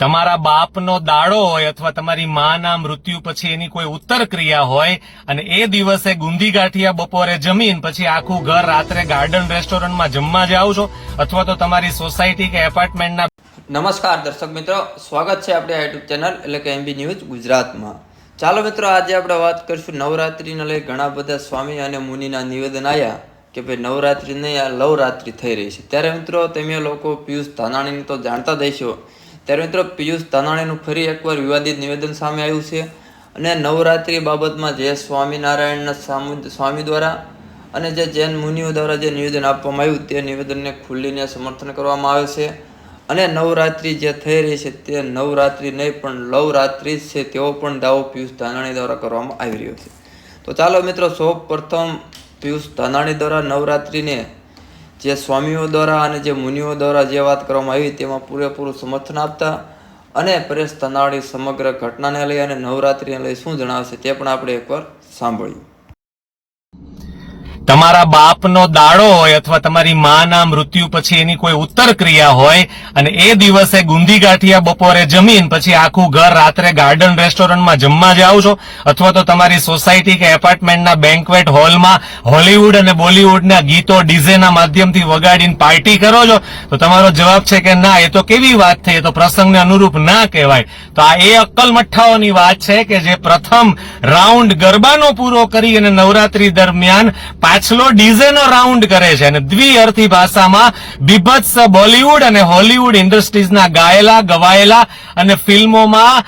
તમારા બાપનો દાડો હોય અથવા તમારી માના મૃત્યુ પછી એની કોઈ ઉત્તર ક્રિયા હોય અને એ દિવસે ગુંદી ગાંઠિયા બપોરે જમીન પછી આખું ઘર રાત્રે ગાર્ડન રેસ્ટોરન્ટમાં જમવા જાઓ છો અથવા તો તમારી સોસાયટી કે એપાર્ટમેન્ટના નમસ્કાર, દર્શક મિત્રો. સ્વાગત છે આપણી યુટ્યુબ ચેનલ એટલે કે એમબી ન્યૂઝ ગુજરાતમાં. ચાલો મિત્રો, આજે આપણે વાત કરીશું નવરાત્રિને લઈ. ઘણા બધા સ્વામી અને મુનિના નિવેદન આવ્યા કે ભાઈ નવરાત્રિ નહીં આ લવરાત્રિ થઈ રહી છે. ત્યારે મિત્રો, તમે લોકો પિયુષ ધાનાણીને તો જાણતા હશો ત્યારે મિત્રો પિયુષ તાનાણીનું ફરી એકવાર વિવાદિત નિવેદન સામે આવ્યું છે અને નવરાત્રિ બાબતમાં જે સ્વામિનારાયણના સ્વામી દ્વારા અને જે જૈન મુનિઓ દ્વારા જે નિવેદન આપવામાં આવ્યું તે નિવેદનને ખુલ્લીને સમર્થન કરવામાં આવે છે. અને નવરાત્રિ જે થઈ રહી છે તે નવરાત્રિ નહીં, પણ લવરાત્રિ જ છે તેવો પણ દાવો પિયુષ ધાનાણી દ્વારા કરવામાં આવી રહ્યો છે. તો ચાલો મિત્રો સૌ પ્રથમ પિયુષ ધાનાણી દ્વારા નવરાત્રિને જે સ્વામીઓ દ્વારા અને જે મુનિઓ દ્વારા જે વાત કરવામાં આવી તેમાં પૂરેપૂરું સમર્થન આપતા અને પરેશ તનાળી સમગ્ર ઘટનાને લઈ અને નવરાત્રિને લઈ શું જણાવશે તે પણ આપણે એકવાર સાંભળ્યું તમારા બાપનો દાડો હોય અથવા તમારી માના મૃત્યુ પછી એની કોઈ ઉત્તર ક્રિયા હોય અને એ દિવસે ગુંદી ગાંઠિયા બપોરે જમીન પછી આખું ઘર રાત્રે ગાર્ડન રેસ્ટોરન્ટમાં જમવા જાઓ છો? અથવા તો તમારી સોસાયટી કે એપાર્ટમેન્ટના બેન્કવેટ હોલમાં હોલીવુડ અને બોલીવુડના ગીતો ડીઝેના માધ્યમથી વગાડીને પાર્ટી કરો છો? તો તમારો જવાબ છે કે ના, એ તો કેવી વાત થઈ? એ તો પ્રસંગને અનુરૂપ ના કહેવાય. તો આ એ અક્કલ મઠ્ઠાઓની વાત છે કે જે પ્રથમ રાઉન્ડ ગરબાનો પૂરો કરી અને નવરાત્રી દરમિયાન પાછલો ડીઝેનો રાઉન્ડ કરે છે અને દ્વિઅર્થી ભાષામાં બીભત્સ બોલીવુડ અને હોલીવુડ ઇન્ડસ્ટ્રીઝના ગાયેલા, ગવાયેલા અને ફિલ્મોમાં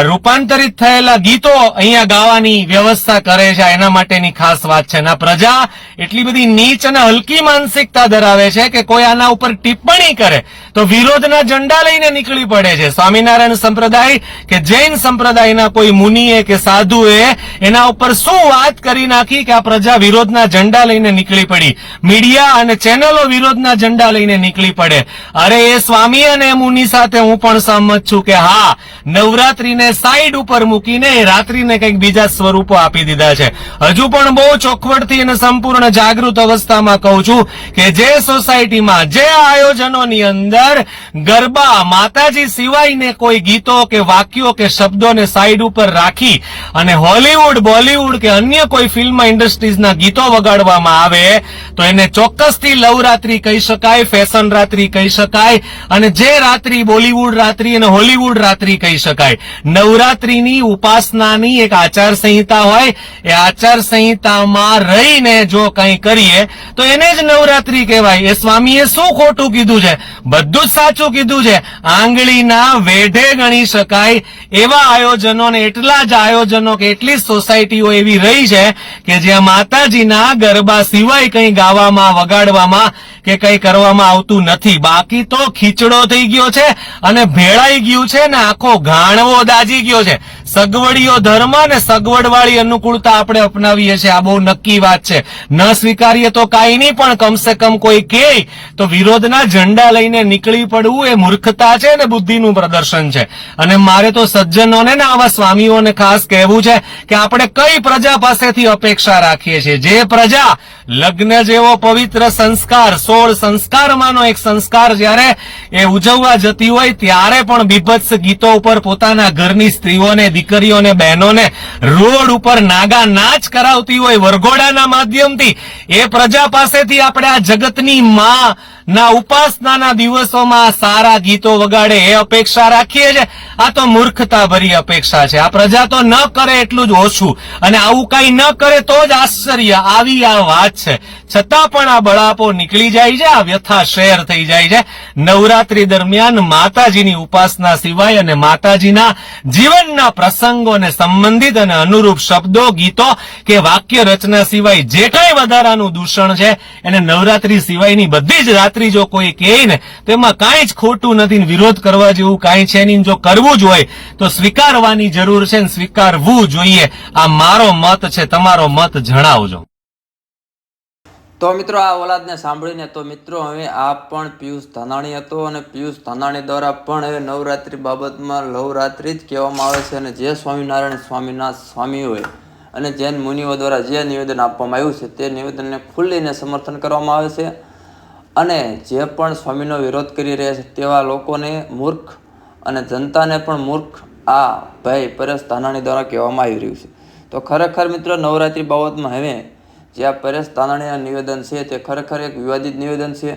રૂપાંતરિત થયેલા ગીતો અહીંયા ગાવાની વ્યવસ્થા કરે છે. એના માટેની ખાસ વાત છે. ના, પ્રજા એટલી બધી નીચ અને હલકી માનસિકતા ધરાવે છે કે કોઈ આના ઉપર ટિપ્પણી કરે તો વિરોધના ઝંડા લઈને નીકળી પડે છે. સ્વામિનારાયણ સંપ્રદાય કે જૈન સંપ્રદાયના કોઈ મુનિએ કે સાધુએ એના ઉપર શું વાત કરી નાખી કે આ પ્રજા વિરોધના ઝંડા લઈને નીકળી પડી? મીડિયા અને ચેનલો વિરોધના ઝંડા લઈને નીકળી પડે. અરે એ સ્વામી અને મુનિ સાથે હું પણ સહમત છું કે હા, નવરાત્રીને સાઈડ ઉપર મૂકીને રાત્રિને કંઈક બીજા સ્વરૂપો આપી દીધા છે. હજુ પણ બહુ ચોખવટથી અને સંપૂર્ણ જાગૃત અવસ્થામાં કહું છું કે જે સોસાયટીમાં, જે આયોજનોની અંદર ગરબા, માતાજી સિવાયને કોઈ ગીતો કે વાક્યો કે શબ્દોને સાઈડ ઉપર રાખી અને હોલીવુડ બોલીવુડ કે અન્ય કોઈ ફિલ્મ ઇન્ડસ્ટ્રીઝના ગીતો વગાડવામાં આવે, તો એને ચોક્કસથી લવરાત્રી કહી શકાય ફેશન રાત્રી કહી શકાય અને જે રાત્રિ બોલીવુડ રાત્રિ અને હોલીવુડ રાત્રિ કહી શકાય. નવરાત્રીની ઉપાસનાની એક આચાર સંહિતા હોય, એ આચાર સંહિતામાં રહીને જો કંઈ કરીએ, તો એને જ નવરાત્રી કહેવાય. એ સ્વામીએ શું ખોટું કીધું છે? બધું જ સાચું કીધું છે. આંગળીના વેઢે ગણી શકાય એવા આયોજનો ને એટલા જ આયોજનો કે એટલી જ સોસાયટીઓ એવી રહી છે કે જ્યાં માતાજીના ગરબા સિવાય કંઈ ગાવામાં, વગાડવામાં કે કંઈ કરવામાં આવતું નથી. બાકી તો ખીચડો થઈ ગયો છે અને ભેળાઈ ગયું છે ને આખો ગાણવો દાજી ગયો છે. સગવડીયો ધર્મ અને સગવડવાળી અનુકૂળતા આપણે અપનાવીએ છીએ. આ બહુ નક્કી વાત છે. ન સ્વીકારીએ તો કાંઈ નહીં, પણ કમસે કમ કોઈ કે તો વિરોધના ઝંડા લઈને નીકળી પડવું એ મૂર્ખતા છે અને બુદ્ધિનું પ્રદર્શન છે. અને મારે તો સજ્જનોને ને આવા સ્વામીઓને ખાસ કહેવું છે કે આપણે કઈ પ્રજા પાસેથી અપેક્ષા રાખીએ છીએ? જે પ્રજા લગ્ન જેવો પવિત્ર સંસ્કાર, સોળ સંસ્કારમાંનો એક સંસ્કાર જ્યારે એ ઉજવવા જતી હોય, ત્યારે પણ બીભત્સ ગીતો ઉપર પોતાના ઘરની સ્ત્રીઓને દીકરીઓને, બહેનોને રોડ ઉપર નાગા નાચ કરાવતી હોય વરઘોડાના માધ્યમથી, એ પ્રજા પાસેથી આપણે આ જગતની માં ના ઉપાસનાના દિવસોમાં સારા ગીતો વગાડે એ અપેક્ષા રાખીએ છે આ તો મૂર્ખતા ભરી અપેક્ષા છે. આ પ્રજા તો ન કરે એટલું જ ઓછું. અને આવું કઈ ન કરે તો જ આશ્ચર્ય. આવી આ વાત છે. છતાં પણ આ બળાપો નીકળી જાય છે, આ વ્યથા શેર થઈ જાય છે. નવરાત્રી દરમિયાન માતાજીની ઉપાસના સિવાય અને માતાજીના જીવનના પ્રસંગોને સંબંધિત અને અનુરૂપ શબ્દો, ગીતો કે વાક્ય રચના સિવાય જે કઈ વધારાનું દૂષણ છે, એને નવરાત્રી સિવાયની બધી જ રાત્રિ જો કોઈ કહે ને, તો એમાં કાંઈ જ ખોટું નથી વિરોધ કરવા જેવું કાંઈ છે નહીં જો કરવું જ હોય, તો સ્વીકારવાની જરૂર છે સ્વીકારવું જોઈએ. આ મારો મત છે, તમારો મત જણાવજો. તો મિત્રો આ ઓલાદને સાંભળીને, તો મિત્રો હવે આ પણ પિયુષ ધાનાણી હતો અને પિયુષ ધાનાણી દ્વારા પણ હવે નવરાત્રિ બાબતમાં લવરાત્રિ જ કહેવામાં આવે છે અને જે સ્વામિનારાયણ સ્વામીના સ્વામીઓએ અને જૈન મુનિઓ દ્વારા જે નિવેદન આપવામાં આવ્યું છે, તે નિવેદનને ખુલ્લીને સમર્થન કરવામાં આવે છે. અને જે પણ સ્વામીનો વિરોધ કરી રહ્યા છે તેવા લોકોને મૂર્ખ અને જનતાને પણ મૂર્ખ આ ભાઈ પરેશ ધાનાણી દ્વારા કહેવામાં આવી રહ્યું છે. તો ખરેખર મિત્રો, નવરાત્રી બાબતમાં હવે જે આ પરેશ ધાનાણીના નિવેદન છે તે ખરેખર એક વિવાદિત નિવેદન છે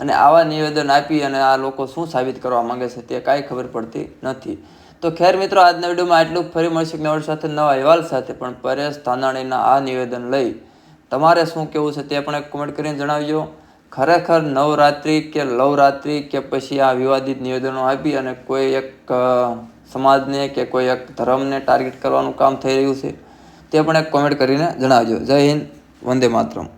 અને આવા નિવેદન આપી અને આ લોકો શું સાબિત કરવા માંગે છે તે કાંઈ ખબર પડતી નથી. તો ખેર મિત્રો, આજના વિડીયોમાં આટલું. ફરી મળશે એક સાથે, નવા અહેવાલ સાથે. પણ પરેશ ધાનાણીના આ નિવેદન લઈ તમારે શું કહેવું છે તે પણ એક કોમેન્ટ કરીને જણાવજો. ખરેખર નવરાત્રિ કે લવરાત્રિ કે પછી આ વિવાદિત નિવેદનો આપી અને કોઈ એક સમાજને કે કોઈ એક ધર્મને ટાર્ગેટ કરવાનું કામ થઈ રહ્યું છે તે પણ એક કોમેન્ટ કરીને જણાવજો. જય હિન્દ, વંદે માતરમ.